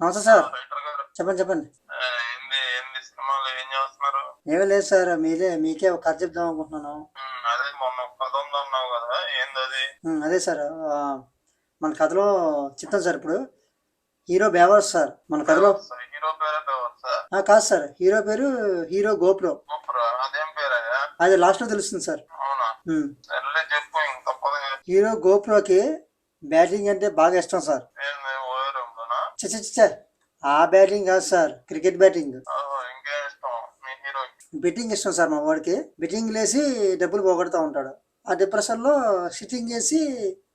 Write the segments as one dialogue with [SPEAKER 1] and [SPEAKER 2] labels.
[SPEAKER 1] నమస్తే సార్. చెప్పండి చెప్పండి. ఏమీ లేదు సార్ మీరే మీకే ఒక కథ చెప్దాం అనుకుంటున్నాను.
[SPEAKER 2] అదే మొన్న ఒక కథ ఉందన్నావు కదా ఏంది అది?
[SPEAKER 1] ఉమ్, అదే సార్ మన కథలో చెప్తాను సార్ ఇప్పుడు. హీరో బేవర్స్ సార్ మన కథలో. కాదు సార్ హీరో పేరు హీరో గోప్రో.
[SPEAKER 2] అదేం
[SPEAKER 1] అది లాస్ట్లో తెలుస్తుంది సార్. హీరో గోప్రోకి బ్యాటింగ్ అంటే బాగా ఇష్టం సార్. ఆ బ్యాటింగ్ కాదు సార్ క్రికెట్ బ్యాటింగ్. బెట్టింగ్ ఇష్టం సార్ మా వాడికి. బెట్టింగ్ లేసి డబ్బులు పోగొడుతూ ఉంటాడు. ఆ డిప్రెషన్లో సిట్టింగ్ చేసి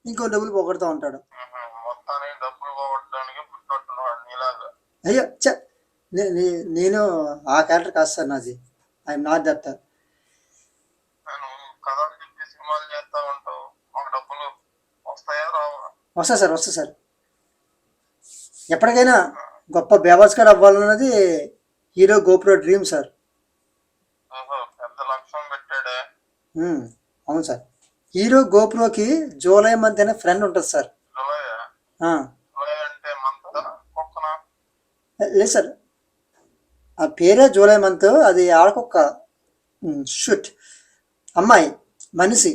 [SPEAKER 1] ఇంకో డబ్బులు పోగొడుతూ ఉంటాడు. అయ్యో చ నేను ఆ క్యారెక్టర్ కాదు సార్ నాది. ఐఎమ్ నాట్ దట్ వస్తా సార్ వస్తా సార్. ఎప్పటికైనా గొప్ప బేవాస్కర్ అవ్వాలన్నది హీరో గోప్రో డ్రీమ్ సార్. అవును సార్. హీరో గోప్రోకి జూలై మంత్ అనే ఫ్రెండ్ ఉంటుంది సార్. లేదు సార్. ఆ పేరే జూలై మంత్ అది ఆడకొక్క షుట్. అమ్మాయి మనిషి.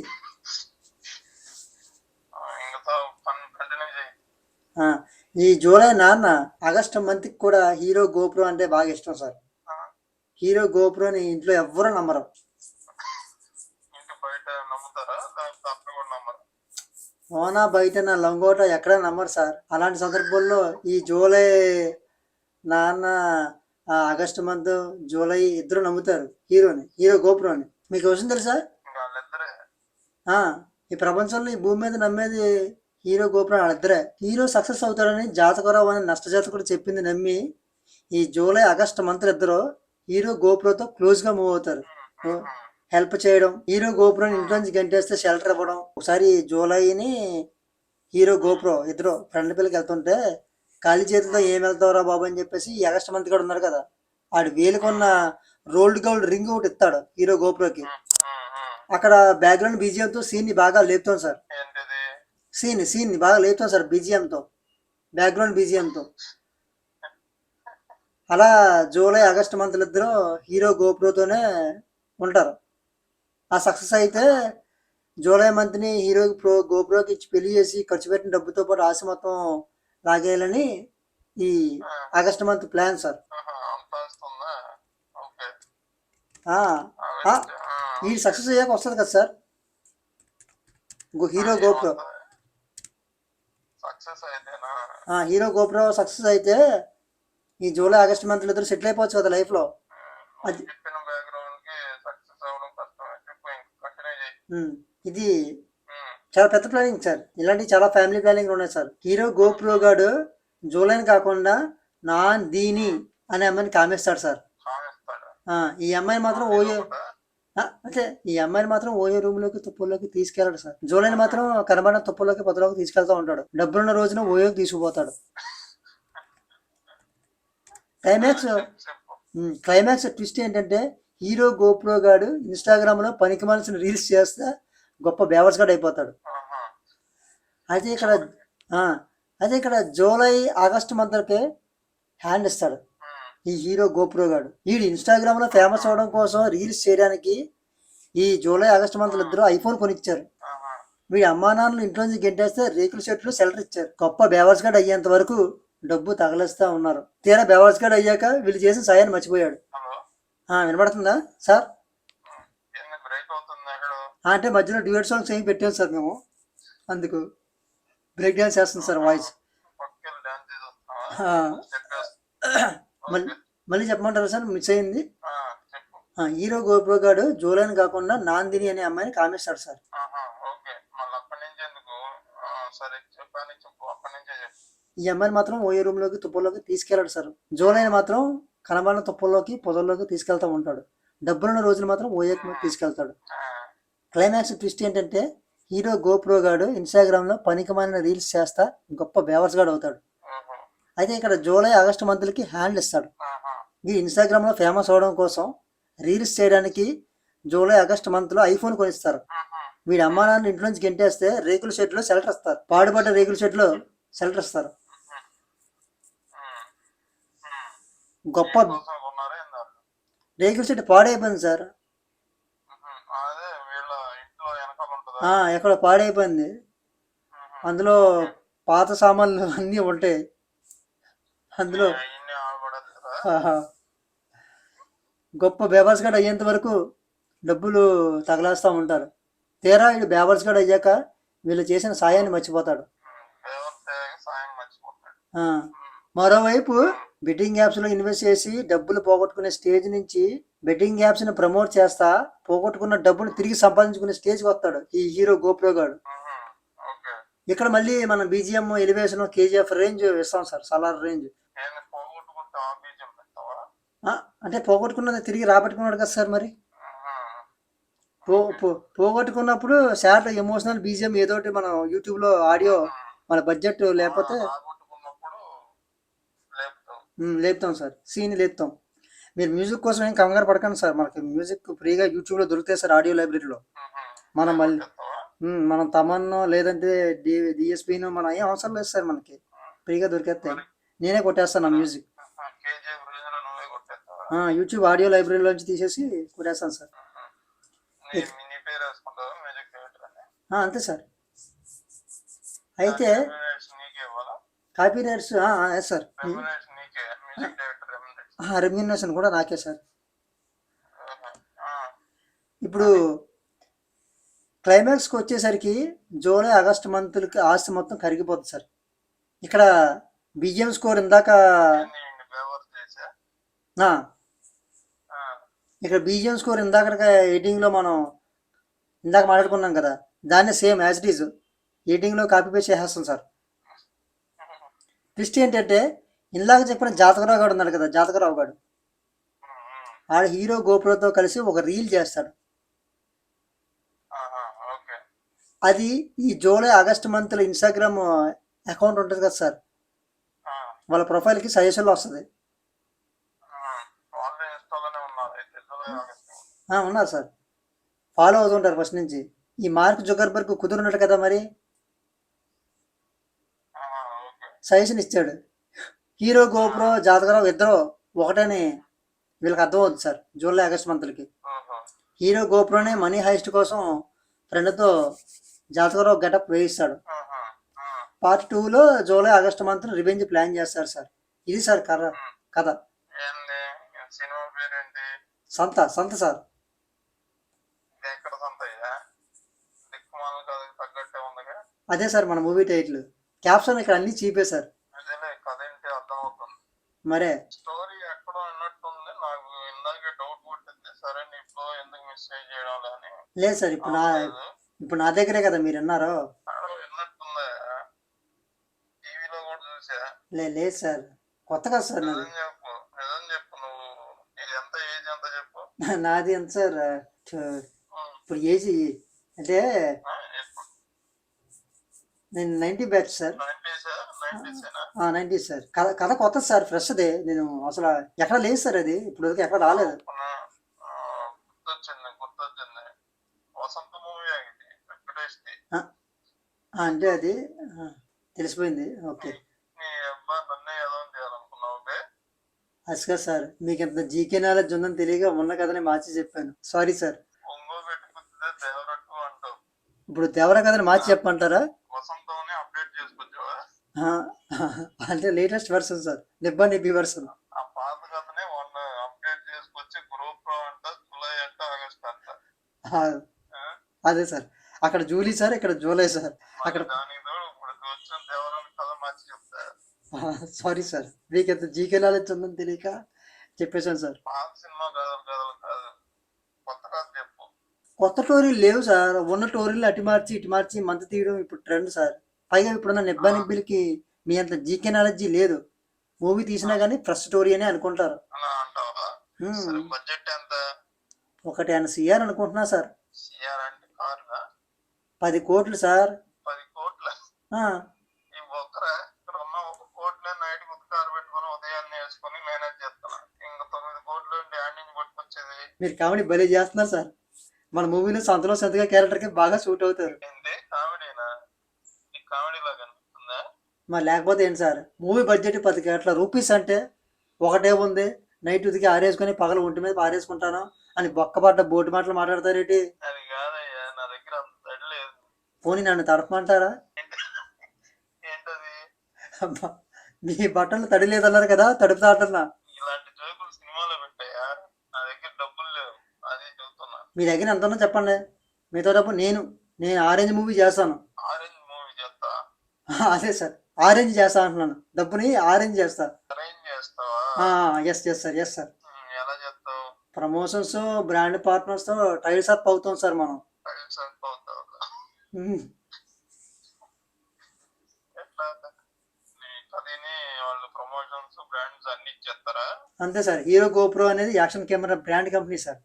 [SPEAKER 1] ఈ జూలై నాన్న ఆగస్టు మంత్కి కూడా హీరో గోప్రో అంటే బాగా ఇష్టం సార్. హీరో గోప్రోని ఇంట్లో ఎవ్వరూ నమ్మరు. ఓనా బయట నా లంగోట ఎక్కడా నమ్మరు సార్. అలాంటి సందర్భంలో ఈ జూలై నాన్న ఆగస్టు మంత్ జూలై ఇద్దరు నమ్ముతారు హీరోని హీరో గోప్రోని. మీకు విషయం తెలుసా? ఈ ప్రపంచంలో ఈ భూమి మీద నమ్మేది హీరో గోపురం వాళ్ళిద్దరే. హీరో సక్సెస్ అవుతాడని జాతకరావు అని నష్టజాతకుడు చెప్పింది నమ్మి ఈ జూలై ఆగస్ట్ మంత్ ఇద్దరు హీరో గోపురంతో క్లోజ్గా మూవ్ అవుతారు. హెల్ప్ చేయడం హీరో గోపురం ఇంట్లోంచి గంటేస్తే షెల్టర్ ఇవ్వడం ఒకసారి జూలైని హీరో గోప్రో ఇద్దరు ఫ్రెండ్ పిల్లకి వెళ్తుంటే ఖాళీ చేతితో ఏం వెళ్తావురా బాబు అని చెప్పేసి ఈ ఆగస్ట్ మంత్ కూడా ఉన్నారు కదా. ఆడు వేలుకున్న రోల్డ్ గోల్డ్ రింగ్ ఒకటి ఇస్తాడు హీరో గోప్రోకి. అక్కడ బ్యాక్గ్రౌండ్ బీజియంతో సీన్ని బాగా లేపుతాం సార్. సీన్ సీన్ని బాగా లేపుతాం సార్ బీజిఎంతో బ్యాక్గ్రౌండ్ బీజిఎంతో అలా జూలై ఆగస్ట్ మంత్లు ఇద్దరు హీరో గోప్రోతోనే ఉంటారు. ఆ సక్సెస్ అయితే జూలై మంత్ని హీరో ప్రో గోప్రోకి ఇచ్చి పెళ్ళి చేసి ఖర్చు పెట్టిన డబ్బుతో పాటు ఆశ మొత్తం లాగేయాలని ఈ ఆగస్ట్ మంత్ ప్లాన్ సార్. ఈ సక్సెస్ అయ్యాక వస్తుంది కదా sir. Hero GoPro. Hero GoPro success అయితే ఈ జూలై ఆగస్ట్ మంత్లో ఇద్దరు సెటిల్ అయిపోవచ్చు కదా అది-
[SPEAKER 2] చేయి
[SPEAKER 1] ఉమ్, ఇది చాలా పెద్ద ప్లానింగ్ సార్. ఇలాంటి చాలా ఫ్యామిలీ ప్లానింగ్ ఉన్నాయి సార్. హీరో గోప్రో గాడు జూలైని కాకుండా నా దీని అనే అమ్మాయిని కామేస్తాడు సార్. ఈ అమ్మాయిని మాత్రం ఓయో అంటే ఈ అమ్మాయిని మాత్రం ఓయో రూమ్లోకి తుప్పుల్లోకి తీసుకెళ్ళాడు సార్. జూలైని మాత్రం కనబడిన తుప్పుల్లోకి పొదలోకి తీసుకెళ్తా ఉంటాడు. డబ్బులున్న రోజున ఓయోకి తీసుకుపోతాడు. క్లైమాక్స్ క్లైమాక్స్ ట్విస్ట్ ఏంటంటే హీరో గోప్రో గాడు ఇన్స్టాగ్రామ్లో పనికి మనసిన రీల్స్ చేస్తే గొప్ప బేవర్స్ గాడు అయిపోతాడు. అయితే ఇక్కడ అయితే ఇక్కడ జూలై ఆగస్ట్ మంత్లకే హ్యాండ్ ఇస్తాడు. ఈ హీరో గోప్రో గాడు వీడు ఇన్స్టాగ్రామ్లో ఫేమస్ అవడం కోసం రీల్స్ చేయడానికి ఈ జూలై ఆగస్ట్ మంత్లు ఇద్దరు ఐఫోన్ కొనిచ్చారు. వీడి అమ్మా నాన్నలు ఇంట్లో నుంచి గెంటేస్తే రేకుల షెట్లు సెలటర్ ఇచ్చారు. గొప్ప బేవర్స్ గాడు అయ్యేంత వరకు డబ్బు తగలేస్తా ఉన్నారు. తీరా బేవర్స్ గాడు అయ్యాక వీళ్ళు చేసిన సాయాన్ని మర్చిపోయాడు. వినపడుతుందా సార్? అంటే మధ్యలో డ్యూయట్ సాంగ్స్ ఏమి పెట్టాం సార్ మేము. అందుకు బ్రేక్ డాన్స్ చేస్తుంది సార్ వాయిస్ మళ్ళీ మళ్ళీ చెప్పమంటారా సార్? మిస్ అయింది హీరో గోప్రో గాడు జూలైన్ కాకుండా నాందిని అనే అమ్మాయిని కామేస్తాడు సార్. ఈ అమ్మాయిని మాత్రం ఓయే రూమ్లోకి తుప్పల్లోకి తీసుకెళ్ళాడు సార్. జూలైన్ మాత్రం కనబడిన తుప్పల్లోకి పొదల్లోకి తీసుకెళ్తా ఉంటాడు. డబ్బులున్న రోజున మాత్రం ఓయేకి తీసుకెళ్తాడు. క్లైమాక్స్ ట్విస్ట్ ఏంటంటే హీరో గోప్రో గాడు ఇన్స్టాగ్రామ్లో పనికిమాలిన రీల్స్ చేస్తా గొప్ప బేవర్స్ గాడు అవుతాడు. అయితే ఇక్కడ జూలై ఆగస్టు మంత్లకి హ్యాండ్ ఇస్తాడు. ఈ ఇన్స్టాగ్రామ్లో ఫేమస్ అవడం కోసం రీల్స్ చేయడానికి జూలై ఆగస్ట్ మంత్లో ఐఫోన్ కొనిస్తారు. వీడి అమ్మా నాన్న ఇంట్లో నుంచి గెంటేస్తే రేకుల షెడ్లో సెలటర్ ఇస్తారు. పాడుపడ్డ రేకుల షెడ్లో సెలటర్ ఇస్తారు గొప్ప రేకుల చెట్టు పాడైపోయింది సార్. ఎక్కడ పాడైపోయింది. అందులో పాత సామాన్లు అన్నీ ఉంటాయి. అందులో. గొప్ప బేవర్స్ గడ్ అయ్యేంత వరకు డబ్బులు తగలేస్తూ ఉంటారు. తీరా వీడు బేవర్స్ గడ్ అయ్యాక వీళ్ళు చేసిన సాయాన్ని మర్చిపోతాడు. మరోవైపు బెట్టింగ్ యాప్స్లో ఇన్వెస్ట్ చేసి డబ్బులు పోగొట్టుకునే స్టేజ్ నుంచి బెట్టింగ్ యాప్స్ని ప్రమోట్ చేస్తా పోగొట్టుకున్న డబ్బులు తిరిగి సంపాదించుకునే స్టేజ్కి వస్తాడు ఈ హీరో గోప్రో గాడు. ఇక్కడ మళ్ళీ మనం బీజిఎం ఎలివేషన్ కేజీఎఫ్ రేంజ్ ఇస్తాం సార్ సలార్ రేంజ్. అంటే పోగొట్టుకున్నది తిరిగి రాబట్టుకున్నాడు కదా సార్ మరి? పో పోగొట్టుకున్నప్పుడు శాట్ ఎమోషనల్ బీజిఎం ఏదోటి మనం యూట్యూబ్లో ఆడియో మన బడ్జెట్ లేకపోతే లేపుతాం. సార్. సీన్ లేపుతాం. మీరు మ్యూజిక్ కోసం ఏం కంగారు పడకండి సార్. మనకి మ్యూజిక్ ఫ్రీగా యూట్యూబ్లో దొరుకుతాయి సార్ ఆడియో లైబ్రరీలో. మనం మళ్ళీ మనం తమన్నో లేదంటే డి డిఎస్పీనో మనం ఏం అవసరం లేదు సార్ మనకి. ఫ్రీగా దొరికేస్తాయి. నేనే కొట్టేస్తాను మ్యూజిక్. యూట్యూబ్ ఆడియో లైబ్రరీలోంచి తీసేసి కొట్టేస్తాను సార్. అంతే సార్. అయితే కాపీ రైట్స్ సార్. రెమ్యూనేషన్ కూడా నాకే సార్. ఇప్పుడు క్లైమాక్స్కి వచ్చేసరికి జూలై ఆగస్ట్ మంత్లకి ఆస్తి మొత్తం కరిగిపోతుంది సార్. ఇక్కడ బిజిఎం స్కోర్ ఇందాక ఇక్కడ బీజిఎం స్కోర్ ఇందాక ఎయిటింగ్లో మనం ఇందాక మాట్లాడుకున్నాం కదా దాన్ని సేమ్ యాజ్ ఇట్ ఈజ్. ఎయిటింగ్లో కాపీ పేస్ట్ చేసేస్తాం సార్. ట్విస్ట్ ఏంటంటే ఇందాక చెప్పిన జాతకరావు గాడు ఉన్నాడు కదా జాతకరావు గాడు. ఆడ హీరో గోపురతో కలిసి ఒక రీల్ చేస్తాడు. అది ఈ జూలై ఆగస్ట్ మంత్లో ఇన్స్టాగ్రామ్ అకౌంట్ ఉంటుంది కదా సార్. వాళ్ళ ప్రొఫైల్కి సజెషన్లో వస్తుంది.
[SPEAKER 2] ఉన్నారు.
[SPEAKER 1] సార్. ఫాలో అవుతుంటారు ఫస్ట్ నుంచి. ఈ మార్క్ జుగర్బర్గ్ కుదురున్నాడు కదా మరి? సజెషన్ ఇచ్చాడు. హీరో గోపురో జాతకరావు ఇద్దరు ఒకటని వీళ్ళకి అర్థమవుతుంది సార్. జూలై ఆగస్ట్ మంత్లకి హీరో గోపురోనే మనీ హైస్ట్ కోసం ఫ్రెండ్తో జాతకరావు గెటప్ వేయిస్తాడు. పార్ట్ టూలో July August month revenge plan చేస్తారు సార్. ఇది సార్ కథ. కథ సంత సంత సార్. అదే సార్ మన మూవీ టైటిల్. క్యాప్షన్ ఇక్కడ అన్ని చీపే సార్. మరే.
[SPEAKER 2] స్టోరీ ఎక్కడో నాకు ఇందాకే డౌట్ పుట్టింది. సరే ఫ్లో ఎందుకు చేయడం
[SPEAKER 1] లేదు సార్ ఇప్పుడు నా. ఇప్పుడు నా దగ్గరే కదా మీరు విన్నారో
[SPEAKER 2] ఆడ విన్నట్టుందా టీవీలో కూడా చూసా
[SPEAKER 1] లే లేదు సార్. కొత్త కదా సార్ నాది.
[SPEAKER 2] చెప్పు. నిజం చెప్పు నువ్వు. ఇది ఎంత ఏజ్ ఎంత చెప్పు.
[SPEAKER 1] నాది ఎంత సార్? ఇప్పుడు ఏజ్ అంటే నేను నైంటీ బ్యాచ్ సార్.
[SPEAKER 2] నైన్టీసా నైన్టీసేనా
[SPEAKER 1] నైంటీ సార్. కథ కథ కొత్త సార్ ఫ్రెష్దే. నేను అసలు ఎక్కడ లేదు సార్ అది. ఇప్పుడు వరకు ఎక్కడ రాలేదు. అంటే అది తెలిసిపోయింది. ఓకే. అస్కా సార్ మీకు ఎంత జీకే నాలెడ్జ్ ఉందని తెలియక ఉన్న కథని మార్చి చెప్పాను. Sorry sir. ఇప్పుడు దేవర కథని మార్చి చెప్పమంటారా? అంటే లేటెస్ట్ వర్షన్ సార్. నిబ్బా నిబ్బి వర్షన్. అదే సార్. అక్కడ జూలీ సార్ ఇక్కడ జూలై సార్. అక్కడ సారీ సార్. మీకు ఎంత జీకే నాలెడ్జ్ ఉందని తెలియక చెప్పేశాను సార్.
[SPEAKER 2] కొత్త
[SPEAKER 1] టోరీలు లేవు సార్. ఉన్న టోరీలు అటు మార్చి ఇటు మార్చి మంత తీయడం ఇప్పుడు ట్రెండ్ సార్. పైగా ఇప్పుడున్న నిబ్బా నిబ్బిలకి మీ అంత జీకే నాలెడ్జీ లేదు. మూవీ తీసినా కానీ ఫ్రెష్ స్టోరీ అని అనుకుంటారు. ఒకటి ఆయన సీఆర్ అనుకుంటున్నా సార్. పది కోట్లు సార్.
[SPEAKER 2] పది కోట్ల
[SPEAKER 1] ఆ,
[SPEAKER 2] ఈ ఒక్కరా ఇక్కడ ఉన్న ఒక కోట్లే నైట్ గుర్తు కారు పెట్టుకొని ఉదయాన్నే వేసుకొని మేనేజ్ చేస్తున్నా ఇంకా తొమ్మిది కోట్లు డ్యాన్ నుంచి పట్టుకొచ్చేది
[SPEAKER 1] మీరు కామెడీ భలే చేస్తున్నారు సార్. మన మూవీలో సంతలో సంతగా క్యారెక్టర్కి బాగా సూట్ అవుతారు. మరి లేకపోతే ఏంటి సార్? మూవీ బడ్జెట్ పది కోట్ల రూపీస్ అంటే ఒకటే ఉంది. నైట్ ఉతికి ఆరేసుకొని పగలు ఒంటి మీద ఆరేసుకుంటాను అని బొక్కపడ్డ బోటు మాటలు మాట్లాడతారేటి? పోనీ నన్ను తడపమంటారా? మీ బట్టలు తడి లేదన్నారు కదా తడుపుతా అంటున్నా
[SPEAKER 2] ఇలాంటి జోకులు సినిమాలో పెట్టాయా నా దగ్గర డబ్బులు లేవు అదే చెబుతున్నా
[SPEAKER 1] మీ దగ్గర ఎంత ఉందో చెప్పండి. మీతో డబ్బు నేను నేను ఆరెంజ్ మూవీ చేస్తాను.
[SPEAKER 2] ఆరెంజ్ మూవీ చేస్తా.
[SPEAKER 1] అదే సార్. ఆరెంజ్ చేస్తా అంటున్నాను. డబ్బుని ఆరెంజ్ చేస్తా. Yes yes sir yes sir promotions brand పార్ట్నర్స్తో tiles up అవుతాం సార్ మనం. అంతే సార్. హీరో గోప్రో అనేది action camera brand company sir.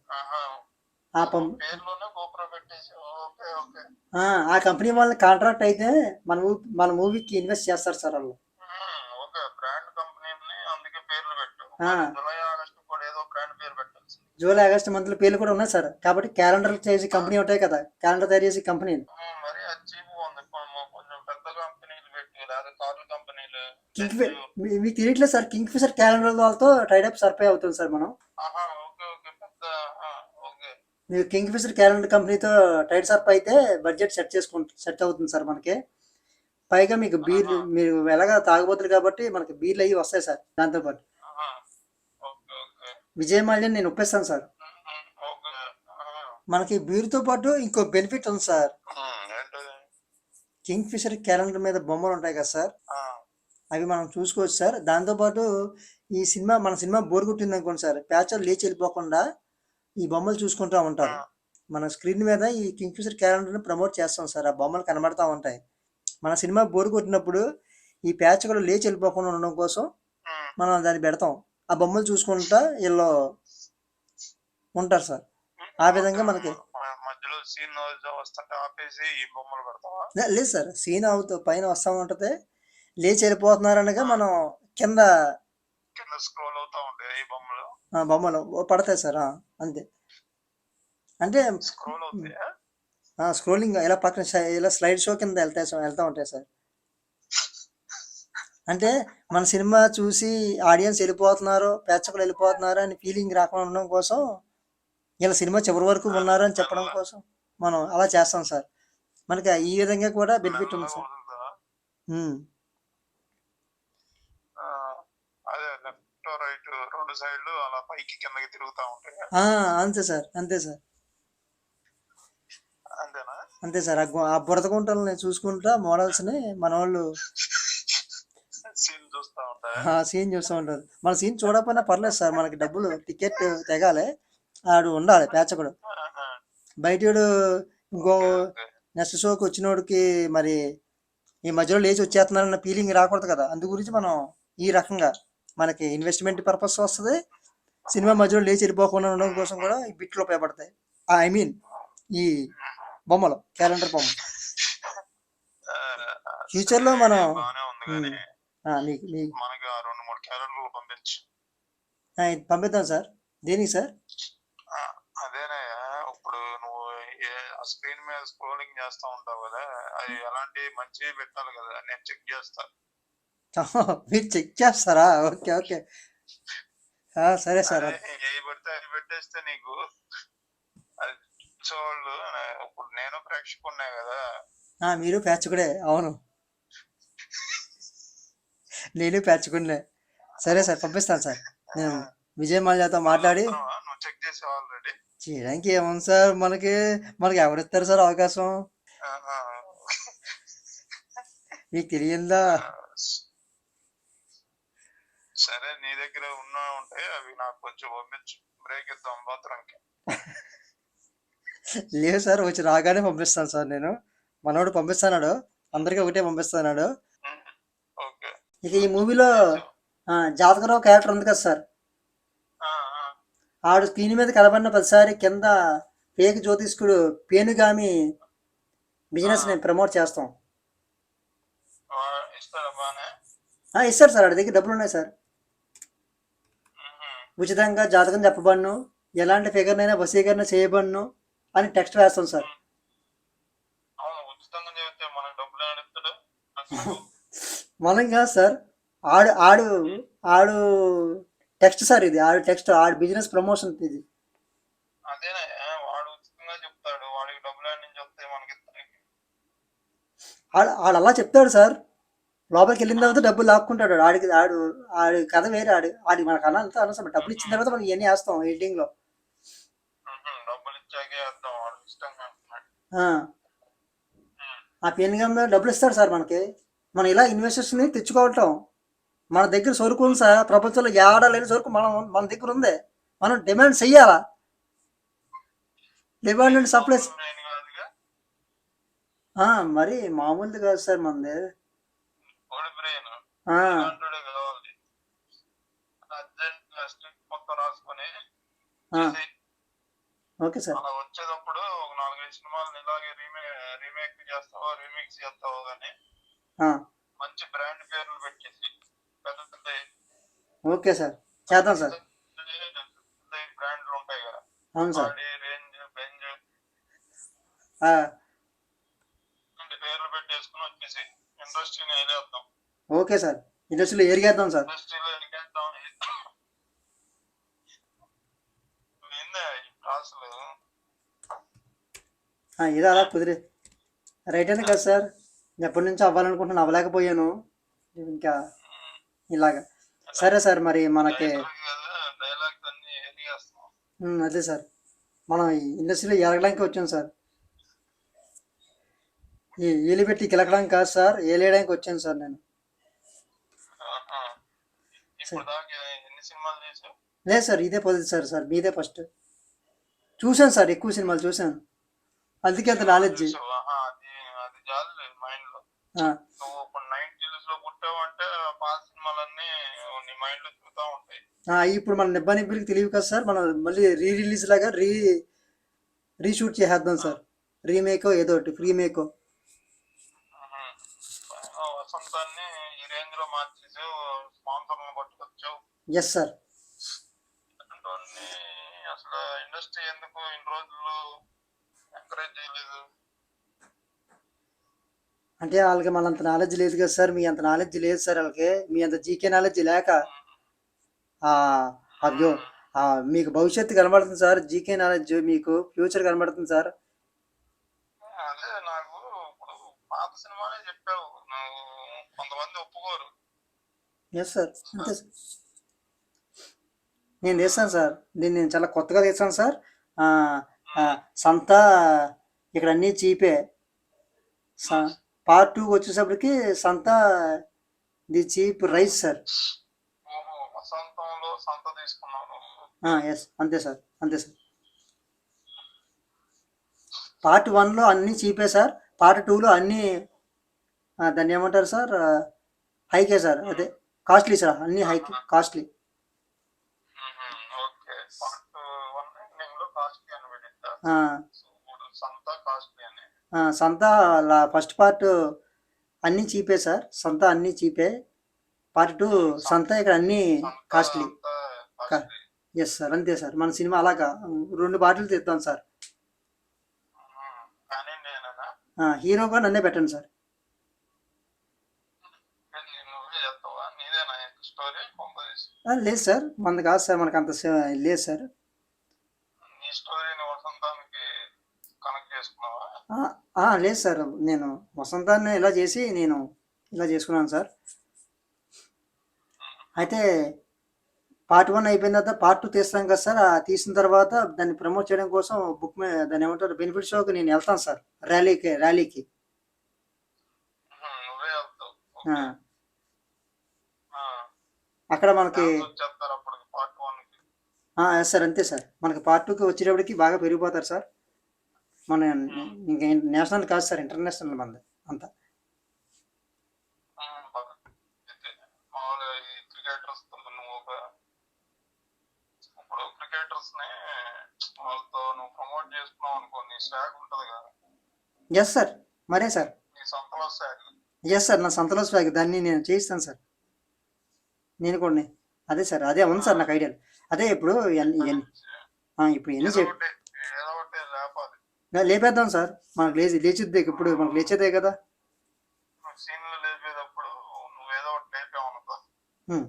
[SPEAKER 2] ఆహా
[SPEAKER 1] ఆ కంపెనీ వాళ్ళని కాంట్రాక్ట్ అయితే మన మన మూవీకి ఇన్వెస్ట్ చేస్తారు సార్ వాళ్ళు.
[SPEAKER 2] జూలై ఆగస్టు కూడా ఏదో బ్రాండ్ పేరు పెట్టాల్సి
[SPEAKER 1] జూలై ఆగస్ట్ మంత్లో పేర్లు కూడా ఉన్నాయి సార్. కాబట్టి క్యాలెండర్ చేసే కంపెనీ ఉంటాయి కదా. క్యాలెండర్ తయారు చేసే కంపెనీ మీకు తెలియట్లేదు సార్. కింగ్ ఫిషర్ క్యాలెండర్ వాళ్ళతో టైడప్ సర్పై అవుతుంది సార్ మనం
[SPEAKER 2] ఆహా ఓకే ఓకే పెద్ద ఆ, ఓకే
[SPEAKER 1] మీరు కింగ్ ఫిషర్ క్యాలెండర్ కంపెనీతో టైట్ సర్ప్ అయితే బడ్జెట్ సెట్ చేసుకుంటు సెట్ అవుతుంది సార్ మనకి. పైగా మీకు బీర్లు మీరు ఎలాగ తాగబోతులు కాబట్టి మనకి బీర్లు అయ్యి వస్తాయి సార్ దాంతోపాటు విజయ్ మాల్యాన్ని నేను ఒప్పేస్తాను సార్. మనకి బీర్తో పాటు ఇంకో బెనిఫిట్ ఉంది సార్. కింగ్ ఫిషర్ క్యాలెండర్ మీద బొమ్మలు ఉంటాయి కదా సార్. అవి మనం చూసుకోవచ్చు సార్. దాంతోపాటు ఈ సినిమా మన సినిమా బోర్ కొట్టింది అనుకోండి సార్. ప్యాచర్ లేచి వెళ్ళిపోకుండా ఈ బొమ్మలు చూసుకుంటూ ఉంటారు. మన స్క్రీన్ మీద ఈ కింగ్ ఫిషర్ క్యాలెండర్ని ప్రమోట్ చేస్తాం సార్. ఆ బొమ్మలు కనబడతా ఉంటాయి. మన సినిమా బోర్ కొట్టినప్పుడు ఈ ప్యాచ్ కూడా లేచి వెళ్ళిపోకుండా ఉండడం కోసం మనం దాన్ని పెడతాం. ఆ బొమ్మలు చూసుకుంటా వీళ్ళు ఉంటారు సార్. ఆ విధంగా మనకి లేదు సార్. సీన్ అవుతూ పైన వస్తూ ఉంటుంది. లేచి వెళ్ళిపోతున్నారు అనగా మనం కింద
[SPEAKER 2] కింద స్క్రోల్ అవుతా ఉంటాయి ఈ బొమ్మలు.
[SPEAKER 1] బొమ్మలు పడతాయి సార్ అంతే. అంటే స్క్రోలింగ్ ఇలా పక్కన ఇలా స్లైడ్ షో కింద వెళ్తాయి సార్ వెళ్తూ ఉంటాయి సార్. అంటే మన సినిమా చూసి ఆడియన్స్ వెళ్ళిపోతున్నారు ప్రేక్షకులు వెళ్ళిపోతున్నారు అని ఫీలింగ్ రాకుండా ఉండడం కోసం ఇలా సినిమా చివరి వరకు ఉన్నారు అని చెప్పడం కోసం మనం అలా చేస్తాం సార్. మనకి ఈ విధంగా కూడా బెనిఫిట్ ఉంది సార్
[SPEAKER 2] వదులుతా
[SPEAKER 1] ఉమ్.
[SPEAKER 2] ఆ, అదే లెఫ్ట్ రైట్ రెండు సైడ్లు అలా పైకి కిందకి తిరుగుతా ఉంటాయి
[SPEAKER 1] అంతే సార్ అంతే సార్.
[SPEAKER 2] అంతేనా?
[SPEAKER 1] అంతే సార్ ఆ బురద గుంటల్ని చూసుకుంటా మోడల్స్ని మన వాళ్ళు
[SPEAKER 2] సీన్ చూస్తా ఉంటాయి
[SPEAKER 1] ఆ సీన్ చూస్తూ ఉంటారు. మన సీన్ చూడకపోయినా పర్లేదు సార్ మనకి డబ్బులు టికెట్ తెగాలి ఆడు ఉండాలి పేచకుడు. బయటడు ఇంకో నెక్స్ట్ షోకి వచ్చినోడికి మరి ఈ మధ్యలో లేచి వచ్చేస్తున్నారన్న ఫీలింగ్ రాకూడదు కదా. అందు గురించి మనం ఈ రకంగా మనకి ఇన్వెస్ట్మెంట్ పర్పస్ వస్తుంది. సినిమా మధ్యలో లేచి వెళ్ళిపోకుండా ఉండడం కోసం కూడా ఈ బిట్లు ఉపయోగపడతాయి. ఐ మీన్ ఈ బొమ్మలు క్యాలెండర్ బొమ్మలు ఫ్యూచర్లో మనం
[SPEAKER 2] బాగానే ఉంది కానీ
[SPEAKER 1] ఆ, మీకు మీ.
[SPEAKER 2] మనకి ఆ రెండు మూడు క్యారెక్టర్లు పంపించు.
[SPEAKER 1] ఆ, ఇది పంపిద్దాం సార్. దేనికి సార్?
[SPEAKER 2] అదేనయ్యా ఇప్పుడు నువ్వు స్క్రీన్ మీద స్క్రోలింగ్ చేస్తా ఉంటావు కదా అది ఎలాంటి మంచి పెట్టాలి కదా నేను చెక్ చేస్తా.
[SPEAKER 1] మీరు చెక్ చేస్తారా? Okay okay. సరే సార్.
[SPEAKER 2] అదే ఏ పడితే అది పెట్టేస్తే నీకు. ఇప్పుడు నేను ప్రేక్షకున్నాయి కదా.
[SPEAKER 1] ఆ, మీరు ప్యాచుకుడే అవును. నేను ప్యాచుకునే సరే సార్ పంపిస్తాను సార్. నేను విజయ్ మాల్యాతో మాట్లాడి.
[SPEAKER 2] చెక్ చేసావు ఆల్రెడీ
[SPEAKER 1] చేయడానికి ఏముంది సార్? మనకి మనకి ఎవరిస్తారు సార్ అవకాశం? మీకు తెలియందా?
[SPEAKER 2] సరే నీ దగ్గర ఉన్న ఉంటాయి అవి నాకు కొంచెం పంపించు. బ్రేక్ ఇద్దాం బాత్రూమ్కి.
[SPEAKER 1] లేదు సార్ వచ్చి రాగానే పంపిస్తాను సార్ నేను. మనోడు పంపిస్తాడు అందరికీ ఒకటే పంపిస్తున్నాడు
[SPEAKER 2] ఓకే.
[SPEAKER 1] ఇక ఈ మూవీలో జాతకరావు క్యారెక్టర్ ఉంది కదా సార్? ఆడు స్క్రీన్ మీద కనబడిన ప్రతిసారి కింద పేక జ్యోతిష్కుడు పేనుగామి బిజినెస్ని ప్రమోట్ చేస్తాం. ఇస్తారు సార్ ఆడి దగ్గర డబ్బులు ఉన్నాయి సార్. ఉచితంగా జాతకం చెప్పబడను. ఎలాంటి ఫిగర్నైనా వసీకరణ చేయబడను అని టెక్స్ట్ వేస్తాం సార్. మనం కాదు సార్. ఆడు ఆడు ఆడు టెక్స్ట్ సార్ ఇది. Audi text Audi business promotion ఇది.
[SPEAKER 2] వాడు
[SPEAKER 1] ఆడు అలా చెప్తాడు సార్. లోపలికి వెళ్ళిన తర్వాత డబ్బులు లాక్కుంటాడు. ఆడికి ఆడు ఆడి కథ వేరే ఆడి ఆడి మనకు అలా అంతా అనవసరం. డబ్బులు ఇచ్చిన తర్వాత మనం ఇవన్నీ వేస్తాం
[SPEAKER 2] ఎడిటింగ్లో.
[SPEAKER 1] ఆ. ఆ పెన్ గమ్ డబ్బులు ఇస్తాడు సార్ మనకి. మనం ఇలా ఇన్వెస్టర్స్ని తెచ్చుకోవటం. మన దగ్గర సరుకు ఉంది సార్ ప్రపంచంలో ఏడా లేని సరుకు మనం మన దగ్గర ఉంది. మనం డిమాండ్ చెయ్యాలా? డిమాండ్ అండ్ సప్లై మరి మామూలుది కాదు సార్ మనది.
[SPEAKER 2] ఇలాంటివాడే కావాలి అర్జెంట్ స్ట్రిక్ మొత్తం రాసుకొని
[SPEAKER 1] ఓకే సార్.
[SPEAKER 2] అలా వచ్చేటప్పుడు ఒక నాలుగైదు సినిమాలను ఇలాగే రీమే రీమేక్ చేస్తావో రీమిక్స్ చేస్తావో కానీ మంచి బ్రాండ్ పేర్లు పెట్టేసి పెద్ద
[SPEAKER 1] ఓకే సార్. చేద్దాం సార్.
[SPEAKER 2] బ్రాండ్లు ఉంటాయి కదా.
[SPEAKER 1] అవును సార్.
[SPEAKER 2] రేంజ్ బెంజ్ పేర్లు పెట్టేసుకుని వచ్చేసి ఇండస్ట్రీని వేలేద్దాం
[SPEAKER 1] ఓకే సార్. ఇండస్ట్రీలో ఏరిగేద్దాం సార్?
[SPEAKER 2] ఇండస్ట్రీలో
[SPEAKER 1] ఇది అలా కుదిరి. రైట్ అనే కదా సార్. ఎప్పటి నుంచి అవ్వాలనుకుంటున్నాను అవ్వలేకపోయాను. ఇంకా ఇలాగా. సరే సార్ మరి మనకి అదే సార్. మనం ఈ ఇండస్ట్రీలో ఎలగడానికి వచ్చాం సార్. ఈ ఏలి పెట్టి కిలకడానికి కాదు సార్. ఏలేయడానికి వచ్చాను సార్ నేను
[SPEAKER 2] ఆహా. ఇప్పుడు దాకా ఎన్ని సినిమాలు చేసావు
[SPEAKER 1] లేదు సార్ ఇదే పొజిషన్ సార్ సార్ మీదే ఫస్ట్. చూశాను సార్ ఎక్కువ సినిమాలు చూశాను. అందుకే అంత నాలెడ్జ్
[SPEAKER 2] ఇప్పుడు
[SPEAKER 1] మన నిబ్బా నిబ్బరికి తెలియదు కదా సార్ మనం మళ్ళీ రీ రిలీజ్ లాగా రీ రీషూట్ చేసేద్దాం సార్. రీమేకో ఏదో ఒకటి రీమేకో ఎస్ సార్
[SPEAKER 2] అసలు ఇండస్ట్రీ ఎందుకు ఇన్ని రోజులు ఎంకరేజ్ చేయలేదు?
[SPEAKER 1] అంటే వాళ్ళకి మన అంత నాలెడ్జ్ లేదు కదా సార్ మీ అంత నాలెడ్జ్ లేదు సార్ వాళ్ళకి. మీ అంత జీకే నాలెడ్జ్ లేక. అయ్యో. మీకు భవిష్యత్తు కనబడుతుంది సార్ జీకే నాలెడ్జ్ మీకు ఫ్యూచర్ కనబడుతుంది సార్
[SPEAKER 2] అదే నాకు ఇప్పుడు పాత సినిమానే చెప్పావు. కొంతమంది ఒప్పుకోరు.
[SPEAKER 1] ఎస్ సార్ అంతే. సార్ నేను చేస్తాను సార్. దీన్ని నేను చాలా కొత్తగా చేస్తాను సార్. సంత ఇక్కడ అన్నీ చీపే. పార్ట్ టూ వచ్చేసప్పటికి సంత the cheap rice sir. Yes అంతే సార్ అంతే సార్. పార్ట్ వన్లో అన్నీ చీపే సార్. పార్ట్ టూలో అన్నీ దాన్ని ఏమంటారు సార్? హైకే సార్. అదే కాస్ట్లీ సార్. అన్నీ హైక్ కాస్ట్లీ
[SPEAKER 2] మ్మ్. ఓకే పార్ట్ వన్ ఎండింగ్లో కాస్ట్లీ అని పెట్టిందా
[SPEAKER 1] ఆ,
[SPEAKER 2] సో ఇప్పుడు సంత
[SPEAKER 1] ఫస్ట్ పార్ట్ అన్నీ చీపే సార్. సంత అన్నీ చీపే. పార్ట్ టూ సంత ఇక్కడ అన్నీ కాస్ట్లీ. ఎస్ సార్ అంతే సార్. మన సినిమా అలాగా రెండు పాటలు తీద్దాం సార్. హీరోగా నన్నే పెట్టండి సార్. లేదు సార్. మనది కాదు సార్. మనకు అంత లేదు సార్
[SPEAKER 2] నీ స్టోరీని వసంతానికి కనెక్ట్ చేసుకున్నావా
[SPEAKER 1] ఆ, ఆ, లేదు సార్. నేను వసంతాన్ని ఇలా చేసి నేను ఇలా చేసుకున్నాను సార్. అయితే పార్ట్ వన్ అయిపోయిన తర్వాత పార్ట్ టూ తీస్తాం కదా సార్. తీసిన తర్వాత దాన్ని ప్రమోట్ చేయడం కోసం బుక్ దాన్ని ఏమంటారు? బెనిఫిట్ షోకి నేను వెళ్తాను సార్. ర్యాలీకి ర్యాలీకి. అక్కడ మనకి సార్ అంతే సార్. మనకి పార్ట్ టూకి వచ్చేటప్పటికి బాగా పెరిగిపోతారు సార్. మన ఇంకా నేషనల్ కాదు సార్ ఇంటర్నేషనల్ మంది అంతా. ఎస్ సార్ మరే సార్. ఎస్ సార్ నా సంతలో స్వాగ్ దాన్ని నేను చేయిస్తాను సార్. నేను కూడా అదే సార్. అదే ఉంది సార్ నాకు ఐడియా అదే ఇప్పుడు ఇప్పుడు ఎన్ని
[SPEAKER 2] ఏదో
[SPEAKER 1] చెప్
[SPEAKER 2] ఒకటి ఏదో ఒకటి లేపాలి
[SPEAKER 1] లేపేద్దాం సార్. మనకు లేచి లేచిద్దే ఇప్పుడు మనకు లేచేదే కదా.
[SPEAKER 2] నువ్వు సీన్లు లేపేటప్పుడు నువ్వేదో ఒకటి లేపావు అనుకో.
[SPEAKER 1] ఉమ్,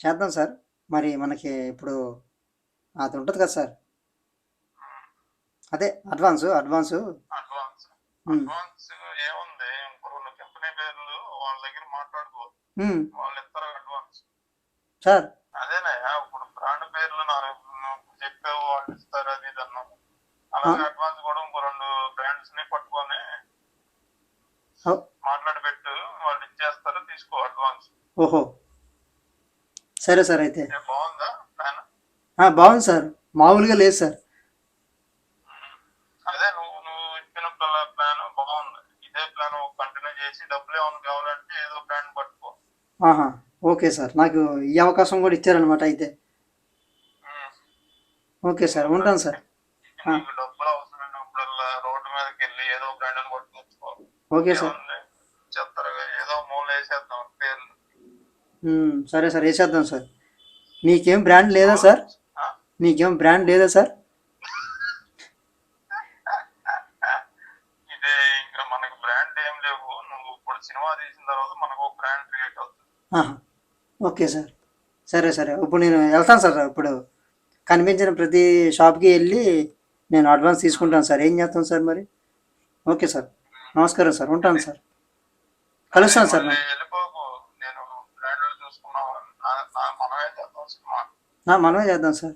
[SPEAKER 1] చేద్దాం సార్. మరి మనకి ఇప్పుడు అది ఉంటుంది కదా సార్. అదే అడ్వాన్స్ అడ్వాన్స్.
[SPEAKER 2] అడ్వాన్స్. ఏముంది? కంపెనీ పేర్లు వాళ్ళ దగ్గర మాట్లాడుకో. వాళ్ళు ఇస్తారు అడ్వాన్స్.
[SPEAKER 1] సార్.
[SPEAKER 2] అదేనయ్యా ఇప్పుడు బ్రాండ్ పేర్లు నాకు నువ్వు చెప్పావు వాళ్ళు ఇస్తారు అది ఇది అన్నావు అలాగే అడ్వాన్స్ కూడా ఇంకో రెండు బ్రాండ్స్ని పట్టుకొని మాట్లాడి పెట్టు వాళ్ళు ఇచ్చేస్తారు తీసుకో అడ్వాన్స్
[SPEAKER 1] ఓహో. సరే సార్ అయితే.
[SPEAKER 2] బాగుందా ప్లాన్?
[SPEAKER 1] ఆ, బాగుంది సార్. మామూలుగా లేదు సార్.
[SPEAKER 2] అదే నువ్వు నువ్వు ఇచ్చిన ప్లాన్ బాగుంది. ఇదే ప్లాన్ కంటిన్యూ చేసి డబ్బులు ఏమైనా కావాలంటే ఏదో ప్లాన్ పట్టుకో.
[SPEAKER 1] ఆహా. Okay sir. నాకు ఈ అవకాశం కూడా ఇచ్చారనమాట అయితే. Okay sir. ఉంటాను సార్.
[SPEAKER 2] నీకు డబ్బులు అవసరమైనప్పుడల్లా రోడ్డు మీదకి వెళ్ళి ఏదో బ్రాండ్ అని పట్టుకొచ్చుకో
[SPEAKER 1] ఓకే సార్.
[SPEAKER 2] ఏదో మూల వేసేద్దాం పేర్లు.
[SPEAKER 1] సరే సార్ వేసేద్దాం సార్. మీకేం బ్రాండ్ లేదా సార్? మీకేం బ్రాండ్ లేదా సార్?
[SPEAKER 2] ఇదే ఇంకా మనకు బ్రాండ్ ఏం లేవు. నువ్వు ఇప్పుడు సినిమా తీసిన తర్వాత మనకు ఒక బ్రాండ్ క్రియేట్ అవుతుంది.
[SPEAKER 1] Okay sir. సరే సరే. ఇప్పుడు నేను వెళ్తాను సార్ ఇప్పుడు. కనిపించిన ప్రతి షాప్కి వెళ్ళి నేను అడ్వాన్స్ తీసుకుంటాను సార్. ఏం చేస్తాను సార్ మరి? Okay sir. నమస్కారం సార్. ఉంటాను సార్. కలుస్తాను సార్.
[SPEAKER 2] నా- మనమే చేద్దాం
[SPEAKER 1] సార్.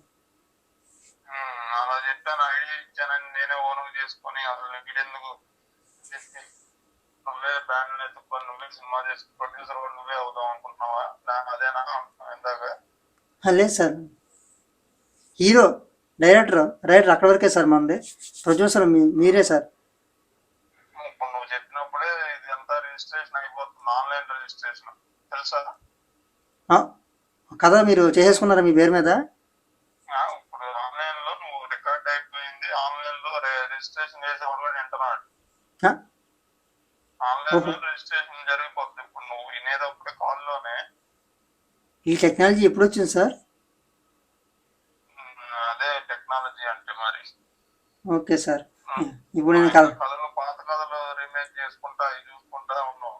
[SPEAKER 1] లేదు సార్. హీరో డైరెక్టర్ రైటర్ అక్కడ వరకే సార్ మనది ప్రొడ్యూసర్ మీరే సార్.
[SPEAKER 2] నువ్వు చెప్పినప్పుడే రిజిస్ట్రేషన్ అయిపోతుంది ఆన్లైన్ రిజిస్ట్రేషన్. తెలుసా?
[SPEAKER 1] కథ మీరు చేసేసుకున్నారా మీ పేరు మీద?
[SPEAKER 2] ఇప్పుడు ఆన్లైన్లో నువ్వు రికార్డ్ అయిపోయింది ఆన్లైన్లో రిజిస్ట్రేషన్ చేసేవాడు కూడా వింటున్నాడు.
[SPEAKER 1] ఆ,
[SPEAKER 2] ఆన్లైన్
[SPEAKER 1] ఓహో.
[SPEAKER 2] లో రిజిస్ట్రేషన్ జరిగిపోతుంది. ఇప్పుడు నువ్వు వినేటప్పుడు కాల్లోనే
[SPEAKER 1] ఈ టెక్నాలజీ ఎప్పుడు వచ్చింది సార్
[SPEAKER 2] ఉమ్, అదే టెక్నాలజీ అంటే మరి
[SPEAKER 1] ఓకే సార్. ఇప్పుడు నేను కథ
[SPEAKER 2] కథలు పాత కథలు రీమేక్ చేసుకుంటా అవి చూసుకుంటా ఉన్నావు.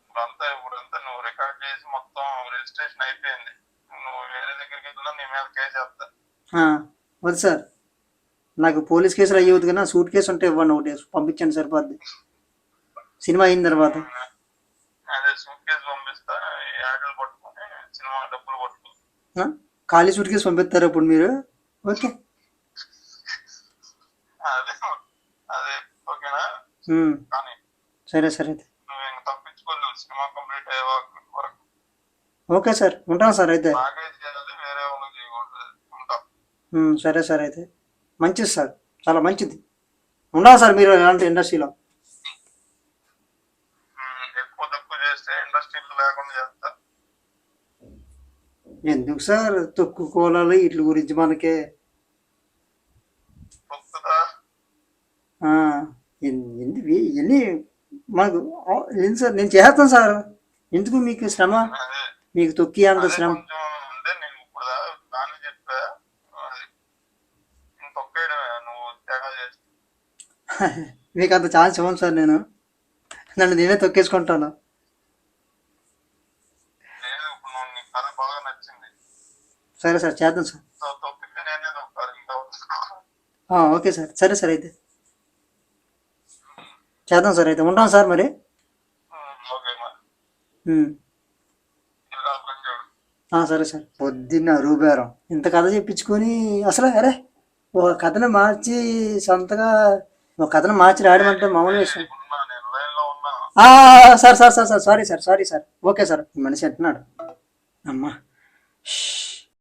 [SPEAKER 2] ఇప్పుడంతా ఇప్పుడంతా నువ్వు రికార్డ్ చేసి మొత్తం రిజిస్ట్రేషన్ అయిపోయింది. నువ్వు వేరే దగ్గరికి వెళ్ళినా నీ మీద కేసు వేస్తా.
[SPEAKER 1] వద్దు సార్. నాకు పోలీస్ కేసులు అయ్యేది కన్నా సూట్ కేసు ఉంటే ఇవ్వండి ఒకటి పంపించండి సరిపోద్ది. సినిమా అయిన తర్వాత.
[SPEAKER 2] అదే సూట్ కేసు పంపిస్తా యాడ్లు పట్టుకొని సినిమా డబ్బులు పట్టుకో.
[SPEAKER 1] ఖాళీ సూట్ కేసు పంపిస్తారా ఇప్పుడు మీరు? ఓకే
[SPEAKER 2] అదే అదే ఓకేనా
[SPEAKER 1] ఉమ్,
[SPEAKER 2] కానీ
[SPEAKER 1] సరే సరే అయితే
[SPEAKER 2] నువ్వు ఇంక తప్పించుకోలేవు సినిమా కంప్లీట్ అయ్యే వరకు వరకు.
[SPEAKER 1] Okay sir. ఉంటాను సార్ అయితే.
[SPEAKER 2] ఉంటా.
[SPEAKER 1] సరే సార్ అయితే. మంచిది సార్. చాలా మంచిది. ఉండాలి సార్ మీరు ఇలాంటి ఇండస్ట్రీలో. ఎందుకు సార్? తొక్కు కోలాలు. వీటి గురించి మనకి ఎన్ని ఆ, ఏంటి సార్ నేను చేస్తాను సార్. ఎందుకు మీకు శ్రమ? మీకు తొక్కి అంత శ్రమ? మీకు అంత ఛాన్స్ ఇవ్వను సార్ నేను. నన్ను నేనే తొక్కేసుకుంటాను.
[SPEAKER 2] లేదు
[SPEAKER 1] సరే సార్ చేద్దాం సార్. Okay sir. సరే సార్ అయితే. చేద్దాం సార్ అయితే ఉంటాం సార్ మరి. సరే సార్. పొద్దున్న రూబేరం ఇంత కథ చెప్పించుకొని అసలు అరే ఒక కథను మార్చి సొంతగా ఒక కథను మార్చి రాయడం మామూలు విషయం. Sir sir sir sir sorry sir sorry sir. Okay sir మనిషి అంటున్నాడు. అమ్మా.